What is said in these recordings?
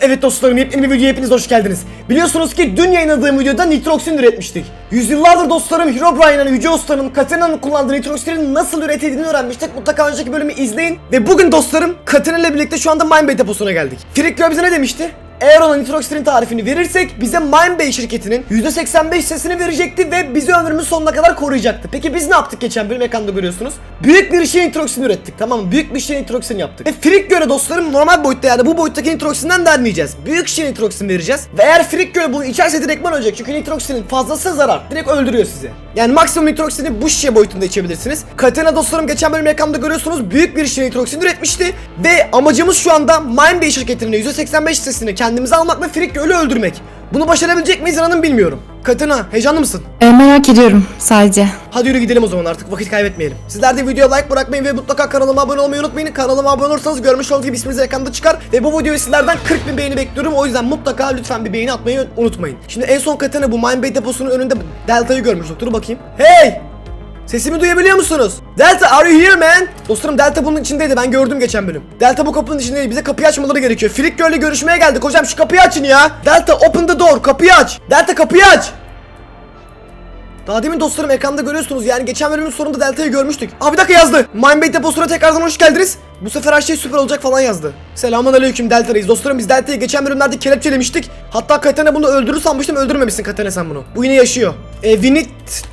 Evet dostlarım yepyeni bir videoya hepiniz hoş geldiniz. Biliyorsunuz ki dün yayınladığım videoda nitroksin üretmiştik. Yüzyıllardır dostlarım Herobrine'ın, Yüce Usta'nın, Katarina'nın kullandığı nitroksinin nasıl üretildiğini öğrenmiştik. Mutlaka önceki bölümü izleyin. Ve bugün dostlarım Katarina ile birlikte şu anda Mine Bay deposuna geldik. Girl bize ne demişti? Eğer ona nitroksinin tarifini verirsek bize Mine Bay şirketinin %85 hissesini verecekti ve bizi ömrümüz sonuna kadar koruyacaktı. Peki biz ne yaptık geçen bölüm ekranda görüyorsunuz? Büyük bir şey nitroksin ürettik tamam mı? Büyük bir şey nitroksin yaptık. Ve Firik göre dostlarım normal boyutta yani bu boyuttaki nitroksinden vermeyeceğiz. Büyük şey nitroksin vereceğiz. Ve eğer Firik göre bunu içerse direktman ölecek. Çünkü nitroksinin fazlası zarar. Direkt öldürüyor sizi. Yani maksimum nitroksini bu şişe boyutunda içebilirsiniz. Katena dostlarım geçen bölüm ekranda görüyorsunuz büyük bir şişe nitroksin üretmişti. Ve amacımız şu anda Mine Bay şirketinin %85 hissesini kendimize almak ve Firik Göl'ü öldürmek. Bunu başarabilecek miyiz inanın bilmiyorum. Katena heyecanlı mısın? E, merak ediyorum sadece. Hadi yürü gidelim o zaman artık vakit kaybetmeyelim. Sizler de videoya like bırakmayın ve mutlaka kanalıma abone olmayı unutmayın. Kanalıma abone olursanız görmüş olduğunuz gibi isminiz ekranda çıkar. Ve bu videoyu sizlerden 40 bin beğeni bekliyorum. O yüzden mutlaka lütfen bir beğeni atmayı unutmayın. Şimdi en son Katana bu Mine Bay deposunun önünde Delta'yı görmüştük. Dur bakayım. Hey! Sesimi duyabiliyor musunuz? Delta are you here man? Dostlarım Delta bunun içindeydi ben gördüm geçen bölüm. Delta bu kapının içindeydi bize kapıyı açmaları gerekiyor. Filik Girl'le görüşmeye geldik hocam şu kapıyı açın ya. Delta open the door kapıyı aç. Delta kapıyı aç. Daha demin dostlarım ekranda görüyorsunuz yani geçen bölümün sonunda Delta'yı görmüştük. Aa bir dakika yazdı. Mine Bay deposuna tekrardan hoş geldiniz. Bu sefer her şey süper olacak falan yazdı. Selamun aleyküm Delta Reis. Dostlarım biz Delta'yı geçen bölümlerde kelepçelemiştik. Hatta Katana bunu öldürür sanmıştım öldürmemişsin Katana sen bunu. Bu yine yaşıyor. E, we need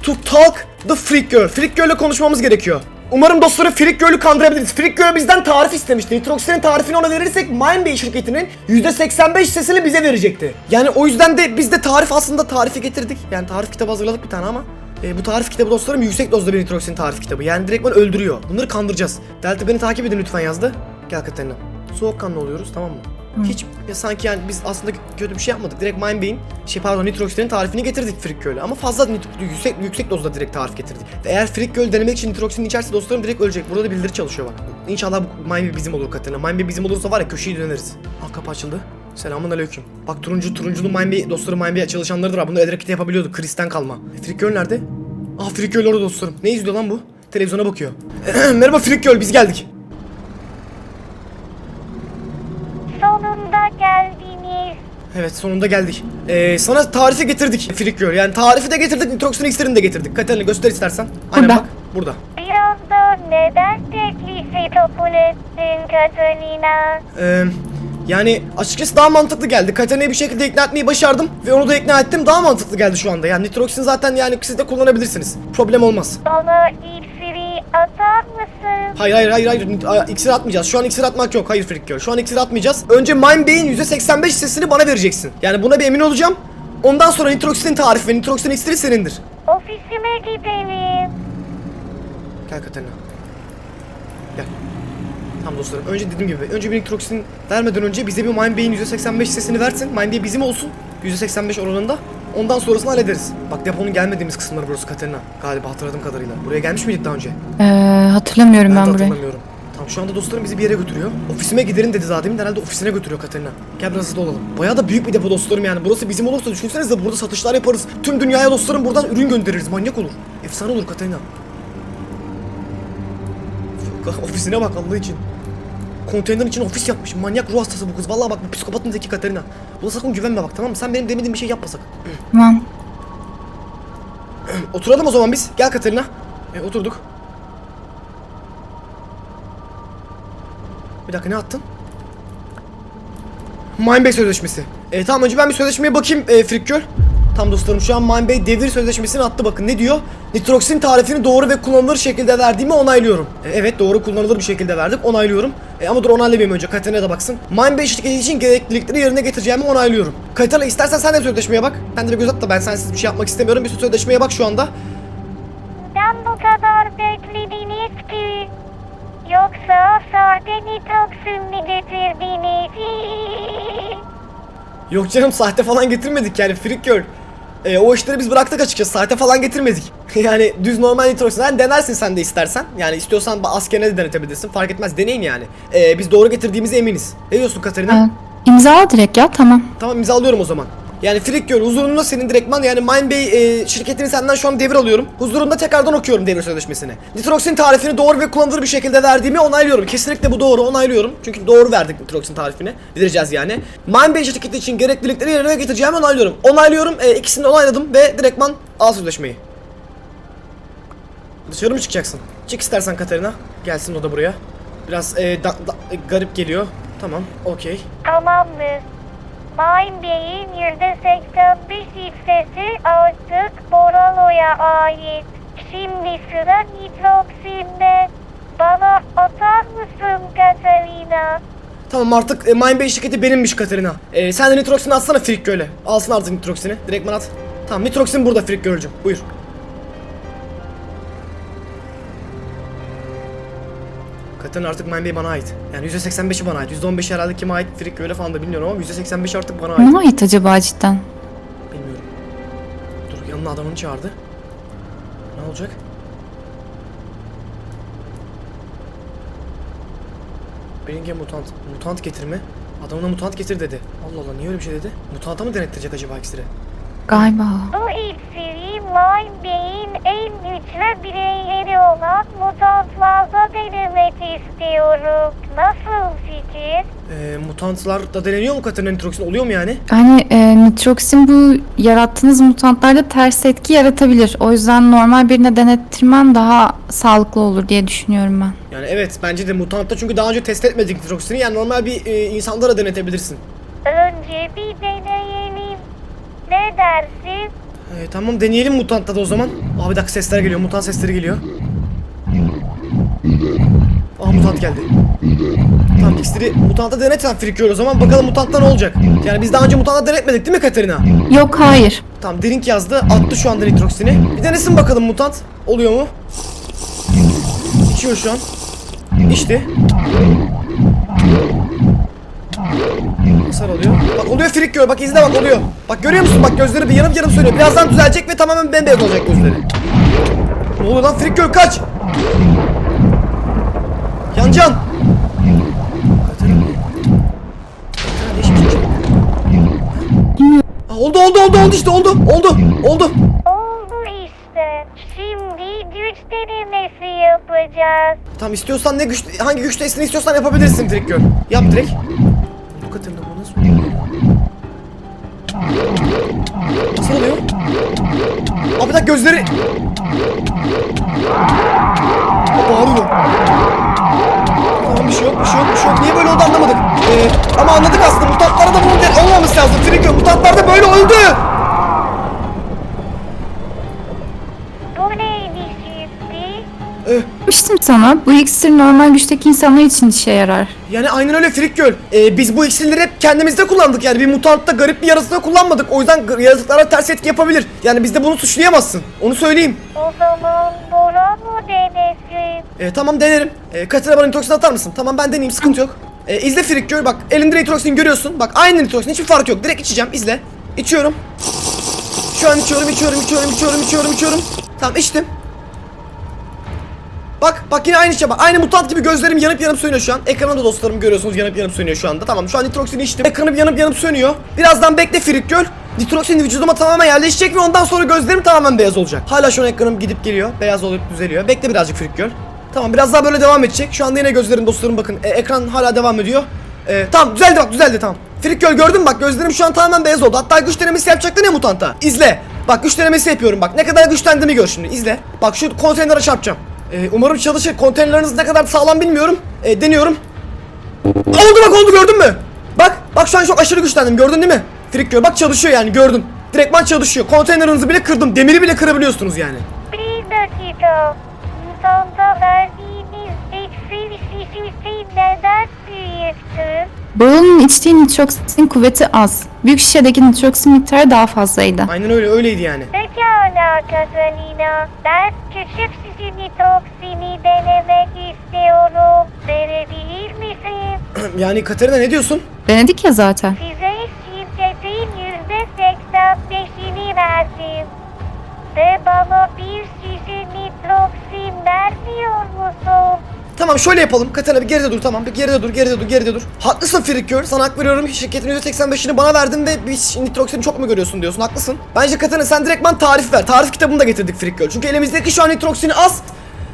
to talk the Freak Girl. Freak Girl'le konuşmamız gerekiyor. Umarım dostlarım Freak Girl'ü kandırabiliriz. Freak Girl bizden tarif istemişti. Nitroxen'in tarifini ona verirsek Mine Bay şirketinin %85 hissesini bize verecekti. Yani o yüzden de biz de tarif aslında tarifi getirdik. Yani tarif kitabı hazırladık bir tane ama e, bu tarif kitabı dostlarım yüksek dozda bir nitroksin tarif kitabı. Yani direktman öldürüyor. Bunları kandıracağız. Delta beni takip edin lütfen yazdı. Gel Katerina. Soğukkanlı oluyoruz tamam mı? Hiç sanki yani biz aslında kötü bir şey yapmadık. Direkt Mind Bay'in şey pardon nitroksinin tarifini getirdik Frick Girl'e. Ama fazla yüksek yüksek dozda direkt tarif getirdik. Ve eğer Frick Girl denemek için nitroksinin içerse dostlarım direkt ölecek. Burada da bildiri çalışıyor bak. İnşallah bu Mind Bay bizim olur Katerina. Mind Bay bizim olursa var ya köşeyi döneriz. Ah kapı açıldı. Selamun aleyküm. Bak turuncu turunculu Mind Bay dostlarım Mind Bay çalışanları da var. Bunu el hareketi yapabiliyordu. Chris'ten kalma. E, Frick Girl nerede? Ah Frick Girl orada dostlarım. Ne izliyor lan bu? Televizyona bakıyor. Merhaba Frick Girl biz geldik. Sonunda geldiniz. Evet sonunda geldik. Ee, sana tarifi getirdik Girl. Yani tarifi de getirdik, nitroksin iksirini de getirdik. Katerina göster istersen. Aynen Burada. bak. Burada. Biraz da neden teklifi kabul ettin Katalina? Ee, yani açıkçası daha mantıklı geldi. Katarina'yı bir şekilde ikna etmeyi başardım. Ve onu da ikna ettim. Daha mantıklı geldi şu anda. Yani nitroksin zaten yani siz de kullanabilirsiniz. Problem olmaz. Bana iksiri atar? Hayır hayır hayır hayır. İksir atmayacağız. Şu an iksir atmak yok. Hayır Frick Girl. Şu an iksir atmayacağız. Önce Mine Bay'in %85 hissesini bana vereceksin. Yani buna bir emin olacağım. Ondan sonra nitroksinin tarifi ve nitroksin iksiri senindir. Ofisime gidelim. Gel Katerina. Gel. Tamam dostlarım. Önce dediğim gibi önce bir nitroksin vermeden önce bize bir Mine Bay'in %85 hissesini versin. Mine Bay bizim olsun. %85 oranında. Ondan sonrasını hallederiz. Bak deponun gelmediğimiz kısımları burası Katerina. Galiba hatırladığım kadarıyla. Buraya gelmiş miydik daha önce? E, hatırlamıyorum Ben, ben, de burayı. hatırlamıyorum. Tamam şu anda dostlarım bizi bir yere götürüyor. Ofisime gidelim dedi zaten. Herhalde ofisine götürüyor Katerina. Gel biraz hızlı olalım. Bayağı da büyük bir depo dostlarım yani. Burası bizim olursa düşünsenize burada satışlar yaparız. Tüm dünyaya dostlarım buradan ürün göndeririz. Manyak olur. Efsane olur Katerina. Ofisine bak Allah için. Konteyner için ofis yapmış. Manyak ruh hastası bu kız. Vallahi bak bu psikopatın zeki Katerina. Buna sakın güvenme bak tamam mı? Sen benim demediğim bir şey yapma sakın. Tamam. Oturalım o zaman biz. Gel Katerina. E, oturduk. Bir dakika ne attın? Mine Bay Sözleşmesi. E, tamam önce ben bir sözleşmeye bakayım e, Frick Girl. Tam dostlarım şu an Mine Bay devir sözleşmesini attı bakın ne diyor? Nitroksin tarifini doğru ve kullanılır şekilde verdiğimi onaylıyorum. E, evet doğru kullanılır bir şekilde verdik onaylıyorum. E, ama dur onaylamayayım önce Katerina da baksın. Mine Bay şirketi için gereklilikleri yerine getireceğimi onaylıyorum. Katerina istersen sen de sözleşmeye bak. Ben de bir göz at da ben sensiz bir şey yapmak istemiyorum. Bir sözleşmeye bak şu anda. Neden bu kadar beklediniz ki? Yoksa sahte nitoksin mi getirdiniz? Yok canım sahte falan getirmedik yani Freak Girl. Ee, o işleri biz bıraktık açıkçası sahte falan getirmedik. yani düz normal nitroksin. Yani denersin sen de istersen. Yani istiyorsan askerine de denetebilirsin. Fark etmez deneyin yani. Ee, biz doğru getirdiğimize eminiz. Ne diyorsun Katerina? E, imzala direkt ya tamam. Tamam imzalıyorum o zaman. Yani Frik Göl huzurunda senin direktman yani Mine Bey e, şirketini senden şu an devir alıyorum. Huzurunda tekrardan okuyorum devir sözleşmesini. Nitroxin tarifini doğru ve kullanılır bir şekilde verdiğimi onaylıyorum. Kesinlikle bu doğru onaylıyorum. Çünkü doğru verdik Nitroxin tarifini. Bildireceğiz yani. Mine Bey şirketi için gereklilikleri yerine getireceğimi onaylıyorum. Onaylıyorum. E, ikisini onayladım ve direktman al sözleşmeyi. Dışarı mı çıkacaksın? Çık istersen Katerina. Gelsin o da buraya. Biraz e, da- da- e, garip geliyor. Tamam, okey. Tamamdır. Mine Bey'in %85 hissesi artık Boralo'ya ait. Şimdi sıra Nitroxin'de. Bana atar mısın Katarina? Tamam artık e, Mine Bey şirketi benimmiş Katerina. E, sen de Nitroxin'i atsana Frik Göl'e. Alsın artık Nitroxin'i. Direktman at. Tamam Nitroxin burada Frik Göl'cüm. Buyur. Katerina artık Mine Bey bana ait. Yani %85'i bana ait. %15'i herhalde kime ait Frik Göl'e falan da bilmiyorum ama %85 artık bana ait. Ne ait acaba cidden? Bilmiyorum. Dur yanına adamını çağırdı. Ne olacak? Beringe mutant. Mutant getirme. Adamına mutant getir dedi. Allah Allah niye öyle bir şey dedi? Mutanta mı denettirecek acaba iksiri? Galiba. Bu iksiri Mine Bey'in en güçlü bireyleri olan mutantlarda denemek istiyorum. Nasıl fikir? Ee, mutantlar da deneniyor mu Katerina Nitroxin? Oluyor mu yani? Yani e, nitroksin bu yarattığınız mutantlarda ters etki yaratabilir. O yüzden normal birine denettirmen daha sağlıklı olur diye düşünüyorum ben. Yani evet bence de mutantta çünkü daha önce test etmedik Nitroxin'i. Yani normal bir e, insanda da denetebilirsin. Önce bir deneyelim. Ne dersin? Ee, tamam deneyelim mutantta da o zaman. Aa bir dakika sesler geliyor. Mutant sesleri geliyor. Aa mutant geldi. Tamam iksiri mutanta denetsen frikiyor o zaman. Bakalım mutantta ne olacak? Yani biz daha önce mutanta denetmedik değil mi Katerina? Yok hayır. Tamam drink yazdı. Attı şu anda nitroksini. Bir denesin bakalım mutant. Oluyor mu? İçiyor şu an. İçti. Hasar alıyor. Bak oluyor frik gör. Bak izle bak oluyor. Bak görüyor musun? Bak gözleri bir yanıp yanıp sönüyor. Birazdan düzelecek ve tamamen bembeyaz olacak gözleri. Ne oluyor lan frik gör kaç. Yancan. Aa, Oldu oldu oldu oldu işte oldu oldu oldu. Oldu işte. Şimdi güç denemesi yapacağız. Tamam istiyorsan ne güç hangi güç testini istiyorsan yapabilirsin direkt gör. Yap direkt. Abi dakika gözleri. Bağırıyor. Tamam bir şey yok bir şey yok bir şey yok. Niye böyle oldu anlamadık. Ee, ama anladık aslında mutantlara da bunun olmaması lazım. Trigger mutantlar da böyle öldü. Ee, Demiştim sana bu iksir normal güçteki insanlar için işe yarar. Yani aynen öyle Frik Göl. Ee, biz bu iksirleri hep kendimizde kullandık yani bir mutantta garip bir yarasında kullanmadık. O yüzden g- yaratıklara ters etki yapabilir. Yani bizde bunu suçlayamazsın. Onu söyleyeyim. O zaman Bora mı denesin? Ee, tamam denerim. Ee, Katerina bana nitroksin atar mısın? Tamam ben deneyeyim sıkıntı yok. Ee, izle Frik Göl bak elinde nitroksin görüyorsun. Bak aynı nitroksin hiçbir fark yok. Direkt içeceğim izle. İçiyorum. Şu an içiyorum içiyorum içiyorum içiyorum içiyorum içiyorum. Tamam içtim. Bak bak yine aynı şey. Aynı mutant gibi gözlerim yanıp yanıp sönüyor şu an. Ekranda dostlarım görüyorsunuz yanıp yanıp sönüyor şu anda. Tamam şu an nitroksini içtim. Ekranım yanıp yanıp sönüyor. Birazdan bekle Frik Göl. Nitroksin vücuduma tamamen yerleşecek ve ondan sonra gözlerim tamamen beyaz olacak. Hala şu an ekranım gidip geliyor. Beyaz olup düzeliyor. Bekle birazcık Frik Göl. Tamam biraz daha böyle devam edecek. Şu anda yine gözlerim dostlarım bakın. E, ekran hala devam ediyor. E, tamam düzeldi bak düzeldi tamam. Frik Göl gördün mü bak gözlerim şu an tamamen beyaz oldu. Hatta güç denemesi yapacaktın ya mutanta. İzle. Bak güç denemesi yapıyorum bak. Ne kadar güçlendiğimi gör şimdi. İzle. Bak şu konteynere çarpacağım. E, umarım çalışır. Konteynerlarınız ne kadar sağlam bilmiyorum. E, deniyorum. Oldu bak oldu gördün mü? Bak bak şu an çok aşırı güçlendim gördün değil mi? Frik Göl bak çalışıyor yani gördün. Direktman çalışıyor. Konteynerınızı bile kırdım. Demiri bile kırabiliyorsunuz yani. Bir dakika. İnsanda verdiğiniz şişesi neden büyüktü? Bağının içtiği nitroksin kuvveti az. Büyük şişedeki nitroksin miktarı daha fazlaydı. Aynen öyle öyleydi yani. Pekala Katalina. Ben küçük sizin toksini denemek istiyorum. Verebilir misin? yani Katerina ne diyorsun? Denedik ya zaten. Size şirketin yüzde seksen beşini verdim. Ve bana bir şişe nitroksin vermiyor musun? Tamam şöyle yapalım. Katana bir geride dur tamam. Bir geride dur, geride dur, geride dur. Haklısın Girl. Sana hak veriyorum. Şirketin %85'ini bana verdin ve biz nitroksini çok mu görüyorsun diyorsun. Haklısın. Bence Katana sen direktman tarif ver. Tarif kitabını da getirdik Girl. Çünkü elimizdeki şu an nitroksini az.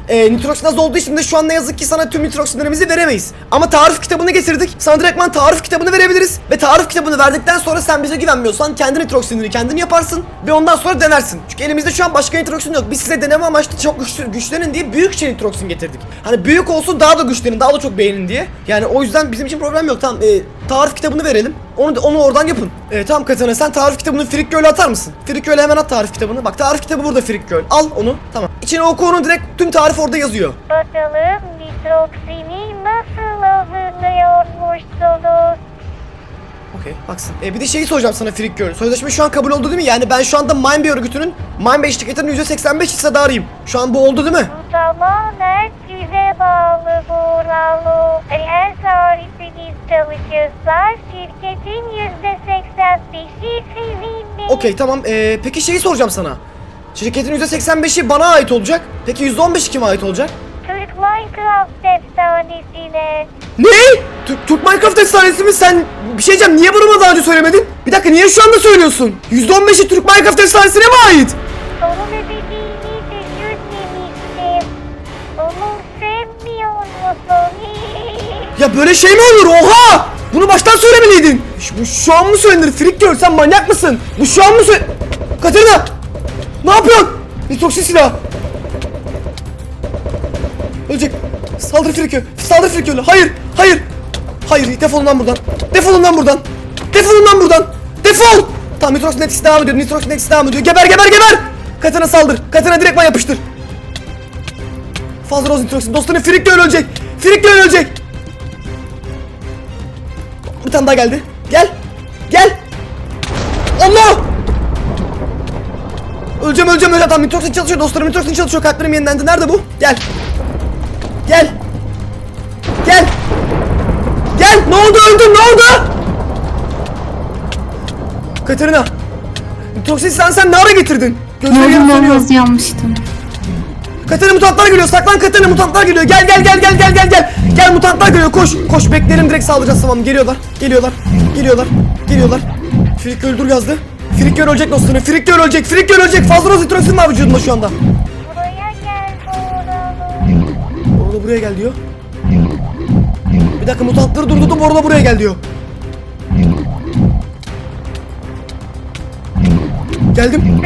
E, nitroksin az olduğu için de şu an ne yazık ki sana tüm nitroksinlerimizi veremeyiz. Ama tarif kitabını getirdik. Sana direktman tarif kitabını verebiliriz. Ve tarif kitabını verdikten sonra sen bize güvenmiyorsan kendi nitroksinini kendin yaparsın. Ve ondan sonra denersin. Çünkü elimizde şu an başka nitroksin yok. Biz size deneme amaçlı çok güçlü, güçlenin diye büyük şey nitroksin getirdik. Hani büyük olsun daha da güçlenin, daha da çok beğenin diye. Yani o yüzden bizim için problem yok. Tamam e, tarif kitabını verelim. Onu onu oradan yapın. E, tamam Katana sen tarif kitabını Freak Girl'e atar mısın? Freak Girl'e hemen at tarif kitabını. Bak tarif kitabı burada Freak Girl. Al onu. Tamam. İçine oku onu direkt tüm tarif orada yazıyor. Bakalım nitroksini nasıl hazırlıyormuşsunuz? Okey baksın. E, bir de şeyi soracağım sana Freak Girl. Sözleşme şu an kabul oldu değil mi? Yani ben şu anda Mine Bay örgütünün Mine Bay şirketinin %85 hissedarıyım. Şu an bu oldu değil mi? Bu tamamen size bağlı Buralı. Eğer tarifiniz çalışırsa şirketin %85'i sizindir. Okey tamam. E, peki şeyi soracağım sana. Şirketin %85'i bana ait olacak. Peki %15'i kime ait olacak? Türk Minecraft efsanesine. Ne? Türk, Türk Minecraft efsanesi mi? Sen bir şey diyeceğim. Niye bunu bana daha önce söylemedin? Bir dakika niye şu anda söylüyorsun? %15'i Türk Minecraft efsanesine mi ait? Onu dediğini düşünmemiştim. Onu sevmiyor musun? Ya böyle şey mi olur? Oha! Bunu baştan söylemeliydin. Şu, bu şu an mı söylenir? Freak Girl sen manyak mısın? Bu şu an mı söyle... Katerina! Ne yapıyorsun? Nitroksin silah. Ölecek. Saldır Girl. Saldır Girl. Hayır! Hayır! Hayır defolun lan buradan. Defolun lan buradan. Defolun lan buradan. Defol! Tamam Nitrox Netis devam ediyor. Nitrox Netis devam ediyor. Geber geber geber! Katana saldır. Katana direktman yapıştır. Fazla Rose Nitrox'un Freak Girl ölecek. Girl ölecek. Bir tane daha geldi. Gel. Gel. Öleceğim öleceğim öleceğim. Tamam Nitroxin çalışıyor dostlarım. Nitroxin çalışıyor. Kalplerim yenilendi. Nerede bu? Gel. Gel. Gel. Gel. Ne oldu öldün ne oldu? Katerina. Nitroxin sen sen ne ara getirdin? Gözleri olmaz yanmıştım. Katerina mutantlar geliyor. Saklan Katerina mutantlar geliyor. Gel gel gel gel gel gel gel. Gel mutantlar geliyor. Koş. Koş beklerim direkt saldıracağız tamam. Geliyorlar. Geliyorlar. Geliyorlar. Geliyorlar. Frik öldür yazdı. Frik gör ölecek dostunu. Frik gör ölecek. Frik gör ölecek. Fazla rozitrosin var vücudunda şu anda. Buraya gel Buralı. Orada buraya gel diyor. Bir dakika mutantları durdurdum. Orada buraya gel diyor. Geldim.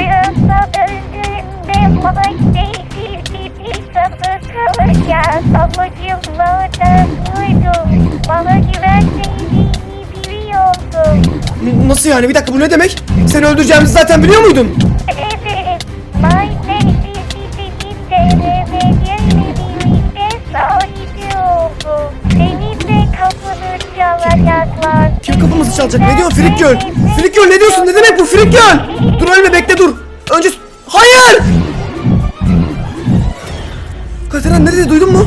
Bana güvenmediğini biliyordum. Nasıl yani? Bir dakika bu ne demek? Seni öldüreceğimizi zaten biliyor muydun? Kim kapımızı çalacak? Ne diyorsun Frik Göl? Frik Göl ne diyorsun? Ne demek bu Frik Göl? Dur ölme bekle dur. Önce... Hayır! Katerina ne dedi duydun mu?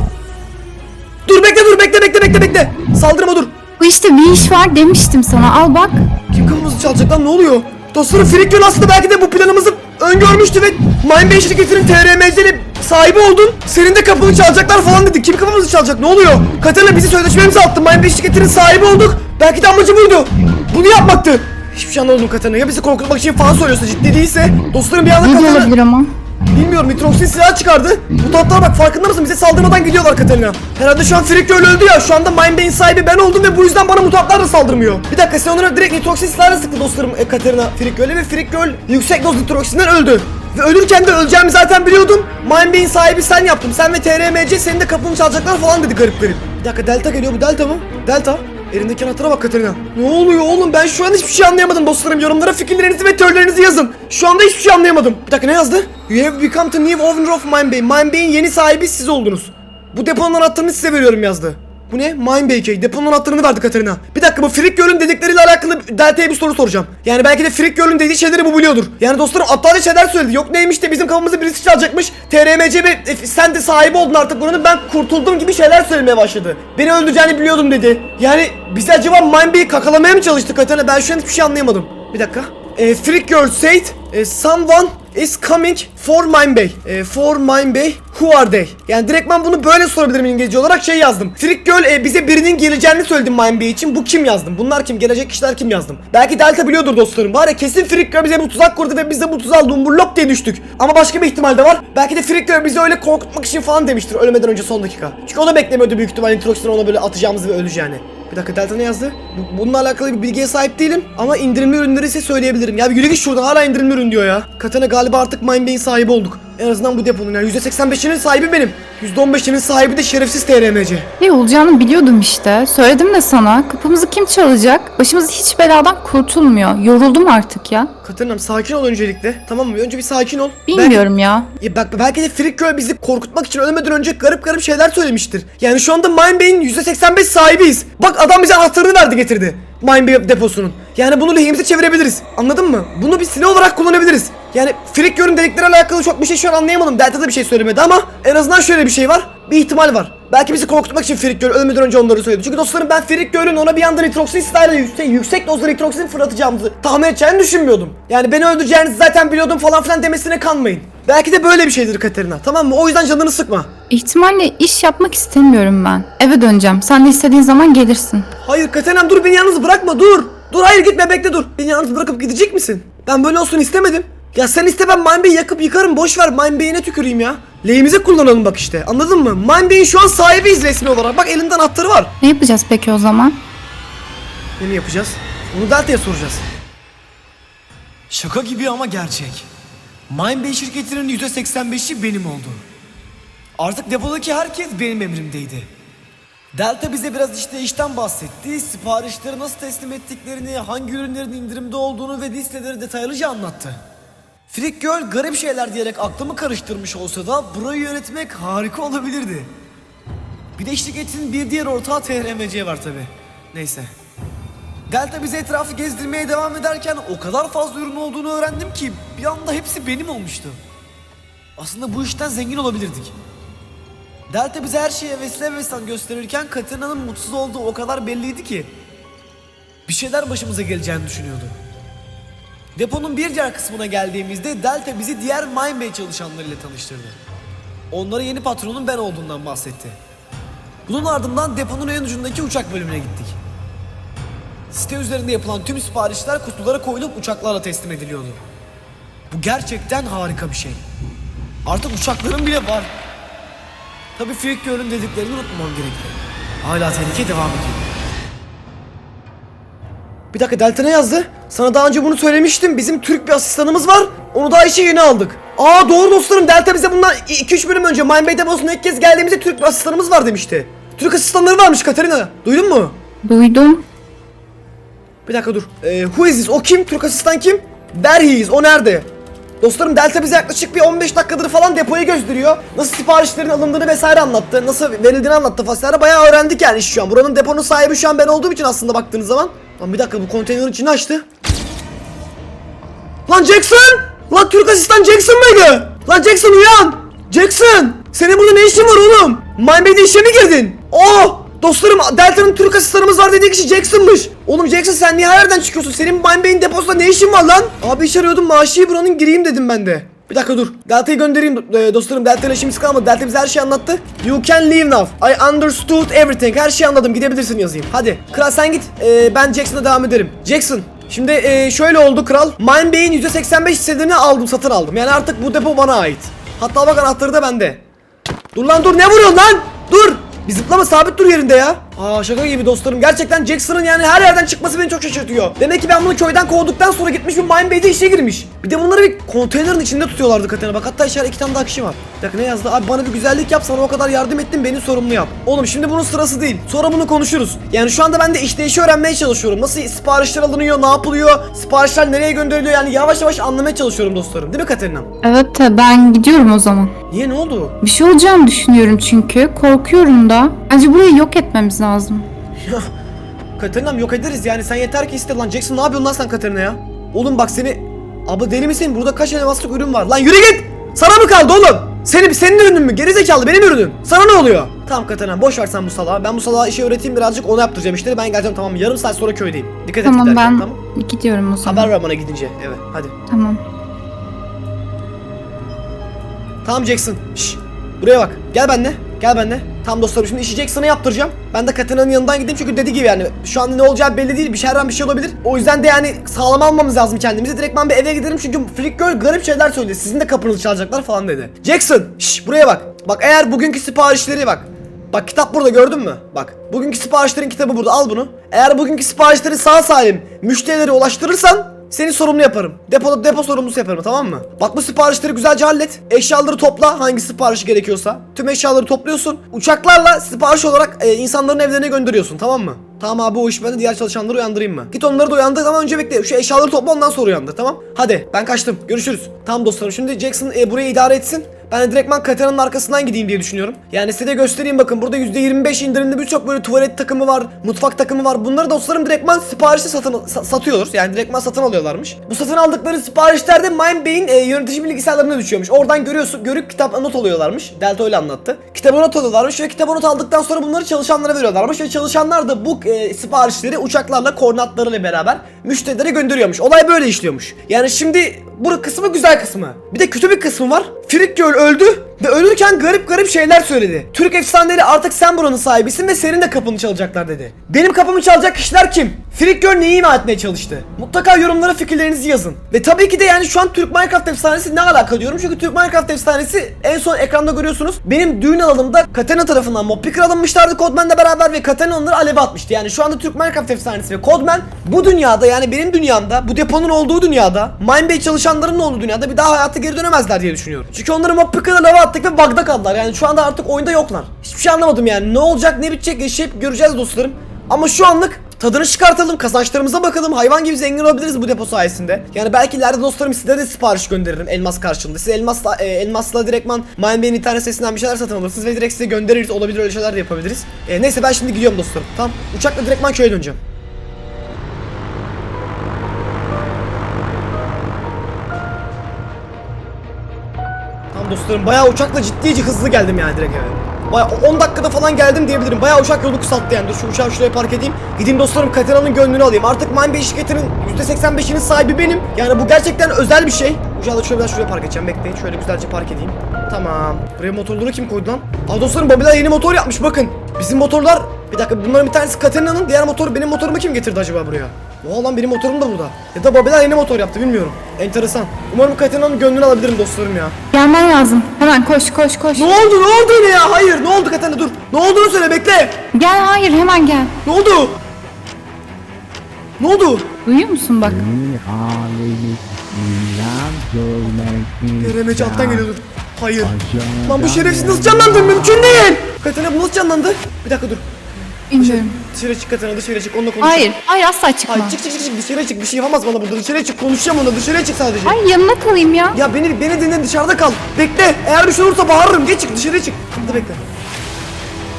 Dur bekle dur bekle bekle bekle bekle. Saldırma dur. İşte bir iş var demiştim sana al bak. Kim kapımızı çalacak lan ne oluyor? Dostlarım Frik Göl aslında belki de bu planımızı öngörmüştü ve Mine Bay şirketinin TRMC'li sahibi oldun. Senin de kapını çalacaklar falan dedi. Kim kapımızı çalacak? Ne oluyor? Katerina bizi sözleşmemize attı. Mine Bay şirketinin sahibi olduk. Belki de amacı buydu. Bunu yapmaktı. Hiçbir şey anlamadım Katerina. Ya bizi korkutmak için falan söylüyorsa ciddi değilse. Dostlarım bir anda Ne de Katerina... olabilir ama. Bilmiyorum nitroksin silah çıkardı. Mutantlara bak farkında mısın? Bize saldırmadan gidiyorlar Katerina. Herhalde şu an Freak öldü ya. Şu anda Mind Bay'in sahibi ben oldum ve bu yüzden bana mutantlar da saldırmıyor. Bir dakika sen onlara direkt nitroksin silahla sıktı dostlarım e, Katerina Freak ve Freak yüksek doz nitroksinden öldü. Ve ölürken de öleceğimi zaten biliyordum. Mind Bay'in sahibi sen yaptın. Sen ve TRMC senin de kapını çalacaklar falan dedi garip garip. Bir dakika Delta geliyor bu Delta mı? Delta. Elindeki anahtara bak Katerina. Ne oluyor oğlum? Ben şu an hiçbir şey anlayamadım dostlarım. Yorumlara fikirlerinizi ve teorilerinizi yazın. Şu anda hiçbir şey anlayamadım. Bir dakika ne yazdı? You have become the new owner of Mine Bay. Mine Bay'in yeni sahibi siz oldunuz. Bu deponun anahtarını size veriyorum yazdı. Bu ne? Key. Deponun anahtarını verdi Katerina. Bir dakika bu Freak Girl'ün dedikleriyle alakalı Delta'ya bir soru soracağım. Yani belki de Freak Girl'ün dediği şeyleri bu biliyordur. Yani dostlarım aptalca şeyler söyledi. Yok neymiş de bizim kafamızı birisi çalacakmış. TRMC ve e, sen de sahibi oldun artık buranın ben kurtuldum gibi şeyler söylemeye başladı. Beni öldüreceğini biliyordum dedi. Yani bizi acaba Mine Bay'i kakalamaya mı çalıştı Katerina? Ben şu an hiçbir şey anlayamadım. Bir dakika. E, Freak Girl said e, someone is coming for Mine Bay. E, for Mine Bay. Who are they? Yani direkt ben bunu böyle sorabilirim İngilizce olarak şey yazdım. Freak Girl e, bize birinin geleceğini söyledim Mine Bay için. Bu kim yazdım? Bunlar kim? Gelecek kişiler kim yazdım? Belki Delta biliyordur dostlarım. Var ya kesin Freak Girl bize bu tuzak kurdu ve biz de bu tuzağa lumburlok diye düştük. Ama başka bir ihtimal de var. Belki de Freak Girl bizi öyle korkutmak için falan demiştir ölmeden önce son dakika. Çünkü o da beklemiyordu büyük ihtimal introksiyonu ona böyle atacağımızı ve öleceğini. Bir dakika Delta ne yazdı? Bu- bununla alakalı bir bilgiye sahip değilim ama indirimli ürünleri ise söyleyebilirim. Ya bir yürü git şuradan hala indirimli ürün diyor ya. Katana galiba artık Mine Bay'in sahibi olduk. En azından bu deponun yani %85'inin sahibi benim. %15'inin sahibi de şerefsiz TRMC. Ne olacağını biliyordum işte. Söyledim de sana. Kapımızı kim çalacak? Başımız hiç beladan kurtulmuyor. Yoruldum artık ya. Katana'm sakin ol öncelikle. Tamam mı? Önce bir sakin ol. Bilmiyorum ya. Belki, ya bak belki de Freak Girl bizi korkutmak için ölmeden önce garip garip şeyler söylemiştir. Yani şu anda Mine Bay'in %85 sahibiyiz. Bak adam bize anahtarını verdi getirdi. Mine deposunun. Yani bunu lehimize çevirebiliriz. Anladın mı? Bunu bir silah olarak kullanabiliriz. Yani Freak Girl'ün dedikleri alakalı çok bir şey şu an anlayamadım. Delta da bir şey söylemedi ama en azından şöyle bir şey var. Bir ihtimal var. Belki bizi korkutmak için Freak Girl ölmeden önce onları söyledi. Çünkü dostlarım ben Freak Girl'ün ona bir anda nitroksin silahıyla yüksek, yüksek dozda nitroksin fırlatacağımızı tahmin edeceğini düşünmüyordum. Yani beni öldüreceğinizi zaten biliyordum falan filan demesine kanmayın. Belki de böyle bir şeydir Katerina. Tamam mı? O yüzden canını sıkma. İhtimalle iş yapmak istemiyorum ben. Eve döneceğim. Sen de istediğin zaman gelirsin. Hayır Katerina'm dur beni yalnız bırakma dur. Dur hayır gitme bekle dur. Beni yalnız bırakıp gidecek misin? Ben böyle olsun istemedim. Ya sen iste ben Mine Bay'i yakıp yıkarım boş ver Mine Bay'ine tüküreyim ya. Lehimize kullanalım bak işte anladın mı? Mine Bay'in şu an sahibiyiz resmi olarak. Bak elinde anahtarı var. Ne yapacağız peki o zaman? Ne mi yapacağız? Onu Delta'ya soracağız. Şaka gibi ama gerçek. Mine Bay şirketinin %85'i benim oldu. Artık depodaki herkes benim emrimdeydi. Delta bize biraz işte işten bahsetti. Siparişleri nasıl teslim ettiklerini, hangi ürünlerin indirimde olduğunu ve listeleri detaylıca anlattı. Freak Girl garip şeyler diyerek aklımı karıştırmış olsa da burayı yönetmek harika olabilirdi. Bir de şirketin bir diğer ortağı TRMC var tabi. Neyse. Delta bize etrafı gezdirmeye devam ederken o kadar fazla ürün olduğunu öğrendim ki bir anda hepsi benim olmuştu. Aslında bu işten zengin olabilirdik. Delta bize her şeye vesile vesile gösterirken Katarina'nın mutsuz olduğu o kadar belliydi ki. Bir şeyler başımıza geleceğini düşünüyordu. Deponun bir diğer kısmına geldiğimizde Delta bizi diğer Mine Bay çalışanlarıyla tanıştırdı. Onlara yeni patronun ben olduğundan bahsetti. Bunun ardından deponun en ucundaki uçak bölümüne gittik. Site üzerinde yapılan tüm siparişler kutulara koyulup uçaklarla teslim ediliyordu. Bu gerçekten harika bir şey. Artık uçakların bile var. Tabii Freak Girl'ün dediklerini unutmamam gerekli. Hala tehlike devam ediyor. Bir dakika Delta ne yazdı? Sana daha önce bunu söylemiştim. Bizim Türk bir asistanımız var. Onu daha işe yeni aldık. Aa doğru dostlarım. Delta bize bundan 2-3 bölüm önce Mine Bay deposuna ilk kez geldiğimizde Türk bir asistanımız var demişti. Türk asistanları varmış Katarina. Duydun mu? Duydum. Bir dakika dur. Ee, who is this? O kim? Türk asistan kim? There he is. O nerede? Dostlarım Delta bize yaklaşık bir 15 dakikadır falan depoyu gösteriyor. Nasıl siparişlerin alındığını vesaire anlattı. Nasıl verildiğini anlattı vesaire. Bayağı öğrendik yani şu an. Buranın deponun sahibi şu an ben olduğum için aslında baktığınız zaman. Lan bir dakika bu konteynerin içini açtı. Lan Jackson! Lan Türk asistan Jackson mıydı? Lan Jackson uyan! Jackson! Senin burada ne işin var oğlum? Bay'de işe mi girdin? Oh! Dostlarım Delta'nın Türk asistanımız var dediği kişi Jackson'mış. Oğlum Jackson sen niye her yerden çıkıyorsun? Senin Bay'in deposunda ne işin var lan? Abi iş arıyordum maaşı buranın gireyim dedim ben de. Bir dakika dur. Delta'yı göndereyim e, dostlarım. Delta ile işimiz kalmadı. Delta bize her şeyi anlattı. You can leave now. I understood everything. Her şeyi anladım. Gidebilirsin yazayım. Hadi. Kral sen git. E, ben Jackson'a devam ederim. Jackson. Şimdi e, şöyle oldu kral. Mine Bay'in %85 hisselerini aldım, satın aldım. Yani artık bu depo bana ait. Hatta bak anahtarı da bende. Dur lan dur ne vuruyorsun lan? Dur. Bir zıplama sabit dur yerinde ya. Aa şaka gibi dostlarım. Gerçekten Jackson'ın yani her yerden çıkması beni çok şaşırtıyor. Demek ki ben bunu köyden kovduktan sonra gitmiş bir Mine Bay'de işe girmiş. Bir de bunları bir konteynerin içinde tutuyorlardı Katerina. Bak hatta içeride iki tane daha kişi var. Bir dakika ne yazdı? Abi bana bir güzellik yap sana o kadar yardım ettim beni sorumlu yap. Oğlum şimdi bunun sırası değil. Sonra bunu konuşuruz. Yani şu anda ben de işleyişi öğrenmeye çalışıyorum. Nasıl siparişler alınıyor, ne yapılıyor, siparişler nereye gönderiliyor yani yavaş yavaş anlamaya çalışıyorum dostlarım. Değil mi Katerina? Evet ben gidiyorum o zaman. Niye ne oldu? Bir şey olacağını düşünüyorum çünkü. Korkuyorum da. Bence burayı yok etmemiz lazım. Ya Katerina'm yok ederiz yani sen yeter ki iste lan Jackson ne yapıyorsun lan sen Katerina ya? Oğlum bak seni Abla deli misin? Burada kaç elmaslık ürün var? Lan yürü git! Sana mı kaldı oğlum? Senin, senin ürünün mü? Gerizekalı benim ürünüm. Sana ne oluyor? Tamam Katerina boş ver sen bu salağı. Ben bu salağa işi öğreteyim birazcık onu yaptıracağım işleri. Ben geleceğim tamam mı? Yarım saat sonra köydeyim. Dikkat et Tamam giderken ben tamam. gidiyorum o zaman. Haber ver bana gidince eve hadi. Tamam. Tamam Jackson. Şş, buraya bak. Gel benimle. Gel benimle. Tamam dostlarım şimdi işi Jackson'a yaptıracağım. Ben de Katena'nın yanından gideyim çünkü dediği gibi yani şu anda ne olacağı belli değil. Bir şeyden bir şey olabilir. O yüzden de yani sağlam almamız lazım kendimizi. Direkt ben bir eve giderim çünkü Flick Girl garip şeyler söyledi. Sizin de kapınızı çalacaklar falan dedi. Jackson, şş, buraya bak. Bak eğer bugünkü siparişleri bak. Bak kitap burada gördün mü? Bak bugünkü siparişlerin kitabı burada al bunu. Eğer bugünkü siparişleri sağ salim müşterilere ulaştırırsan seni sorumlu yaparım. Depoda depo sorumlusu yaparım tamam mı? Bak bu siparişleri güzelce hallet. Eşyaları topla hangi sipariş gerekiyorsa. Tüm eşyaları topluyorsun. Uçaklarla sipariş olarak e, insanların evlerine gönderiyorsun tamam mı? Tamam abi o iş bende diğer çalışanları uyandırayım mı? Git onları da uyandır ama önce bekle. Şu eşyaları topla ondan sonra uyandır tamam? Hadi ben kaçtım. Görüşürüz. Tamam dostlarım şimdi Jackson e, burayı idare etsin. Ben de direktman Katera'nın arkasından gideyim diye düşünüyorum. Yani size de göstereyim bakın burada %25 indirimli birçok böyle tuvalet takımı var, mutfak takımı var. Bunları dostlarım direktman siparişi satın sa- satıyoruz. Yani direktman satın alıyorlarmış. Bu satın aldıkları siparişler de Mind Bey'in e, yönetici bilgisayarlarına düşüyormuş. Oradan görüyorsun, görüp kitap not alıyorlarmış. Delta öyle anlattı. Kitaba not alıyorlarmış ve kitaba not aldıktan sonra bunları çalışanlara veriyorlarmış ve çalışanlar da bu e, siparişleri uçaklarla koordinatlarıyla beraber müşterilere gönderiyormuş. Olay böyle işliyormuş. Yani şimdi bu kısmı güzel kısmı. Bir de kötü bir kısmı var. Frick Girl öldü ve ölürken garip garip şeyler söyledi. Türk efsaneleri artık sen buranın sahibisin ve senin de kapını çalacaklar dedi. Benim kapımı çalacak kişiler kim? Frick Girl neyi ima etmeye çalıştı? Mutlaka yorumlara fikirlerinizi yazın. Ve tabii ki de yani şu an Türk Minecraft efsanesi ne alaka diyorum çünkü Türk Minecraft efsanesi en son ekranda görüyorsunuz. Benim düğün alanımda Katana tarafından mob picker alınmışlardı Codman'la beraber ve Katana onları aleve atmıştı. Yani şu anda Türk Minecraft efsanesi ve Codman bu dünyada yani benim dünyamda bu deponun olduğu dünyada Minebay çalışanların olduğu dünyada bir daha hayata geri dönemezler diye düşünüyorum. Çünkü onları mob picker'la lava attık ve bug'da kaldılar. Yani şu anda artık oyunda yoklar. Hiçbir şey anlamadım yani. Ne olacak ne bitecek yaşayıp göreceğiz dostlarım. Ama şu anlık tadını çıkartalım, kazançlarımıza bakalım. Hayvan gibi zengin olabiliriz bu depo sayesinde. Yani belki ileride dostlarım sizlere de sipariş gönderirim elmas karşılığında. Siz elmasla, e, elmasla direktman Mindbay'in internet sitesinden bir şeyler satın alırsınız ve direkt size göndeririz. Olabilir öyle şeyler de yapabiliriz. E, neyse ben şimdi gidiyorum dostlarım. Tamam. Uçakla direktman köye döneceğim. Dostlarım bayağı uçakla ciddice hızlı geldim yani direkt eve. Bayağı 10 dakikada falan geldim diyebilirim. Bayağı uçak yolu kısalttı yani. Dur şu uçağı şuraya park edeyim. Gideyim dostlarım Katera'nın gönlünü alayım. Artık Mindbay şirketinin %85'inin sahibi benim. Yani bu gerçekten özel bir şey. Uçağı da şöyle şuraya park edeceğim. Bekleyin. Şöyle güzelce park edeyim. Tamam. Buraya motorları kim koydu lan? Aa dostlarım Babiler yeni motor yapmış bakın. Bizim motorlar... Bir dakika bunların bir tanesi Katerina'nın diğer motoru benim motorumu kim getirdi acaba buraya? Oha lan benim motorum da burada. Ya da Babiler yeni motor yaptı bilmiyorum. Enteresan. Umarım Katerina'nın gönlünü alabilirim dostlarım ya. Gelmen lazım. Hemen koş koş koş. Ne oldu ne oldu yine ya? Hayır ne oldu Katerina dur. Ne olduğunu söyle bekle. Gel hayır hemen gel. Ne oldu? Ne oldu? Duyuyor musun bak? Deremeci alttan geliyordur. Hayır. Lan bu şerefsiz nasıl canlandı? Mümkün değil. Katerina bu nasıl canlandı? Bir dakika dur. Bilmiyorum. Dışarı çık Katerina dışarı çık onunla konuşacağım. Hayır, hayır asla çıkma. Hayır çık çık çık çık dışarı çık bir şey yapamaz bana burada dışarı çık konuşacağım onunla dışarıya çık sadece. Ay yanına kalayım ya. Ya beni beni dinle dışarıda kal. Bekle eğer bir şey olursa bağırırım geç çık dışarıya çık. Burada bekle.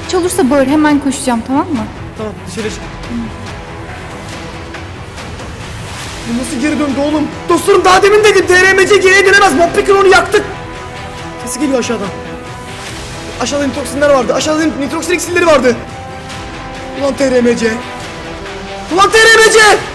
Hiç olursa bağır hemen koşacağım tamam mı? Tamam dışarı çık. Bu nasıl geri döndü oğlum? Dostlarım daha demin dedim TRMC geriye dönemez. Mob Picker onu yaktık. Sesi geliyor aşağıdan. Aşağıda nitroksinler vardı. Aşağıda nitroksin iksirleri vardı. Ulan TRMC! Ulan TRMC!